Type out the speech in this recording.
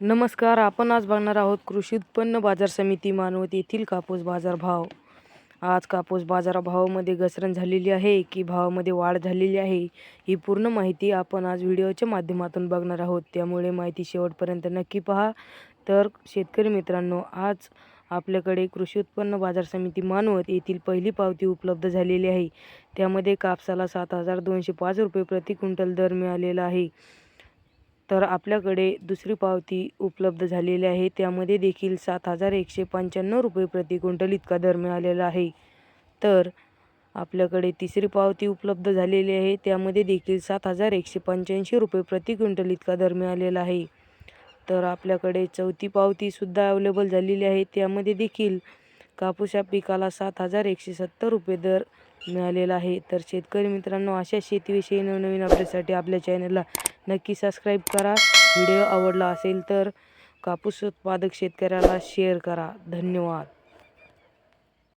नमस्कार आपण आज बघणार आहोत कृषी उत्पन्न बाजार समिती मानवत येथील कापूस बाजारभाव आज कापूस बाजारभावामध्ये घसरण झालेली आहे की भावामध्ये वाढ झालेली आहे ही पूर्ण माहिती आपण आज व्हिडिओच्या माध्यमातून बघणार आहोत. त्यामुळे माहिती शेवटपर्यंत नक्की पहा. तर शेतकरी मित्रांनो आज आपल्याकडे कृषी उत्पन्न बाजार समिती मानवत येथील पहिली पावती उपलब्ध झालेली आहे. त्यामध्ये कापसाला सात हजार दोनशे पाच रुपये प्रति क्विंटल दर मिळालेला आहे. तर आपल्याकडे दुसरी पावती उपलब्ध झालेली आहे. त्यामध्ये देखील सात हजार एकशे पंच्याण्णव रुपये प्रति क्विंटल इतका दर मिळालेला आहे. तर आपल्याकडे तिसरी पावती उपलब्ध झालेली आहे. त्यामध्ये देखील सात हजार एकशे पंच्याऐंशी रुपये प्रति क्विंटल इतका दर मिळालेला आहे. तर आपल्याकडे चौथी पावतीसुद्धा अवेलेबल झालेली आहे. त्यामध्ये देखील कापूस या पिकाला सात हजार एकशे सत्तर रुपये दर मिळालेला आहे. तर शेतकरी मित्रांनो अशा शेतीविषयी नवनवीन अपडेटसाठी आपल्या चॅनलला नक्की सबस्क्राईब करा. व्हिडिओ आवडला असेल तर कापूस उत्पादक शेतकऱ्याला शेअर करा. धन्यवाद.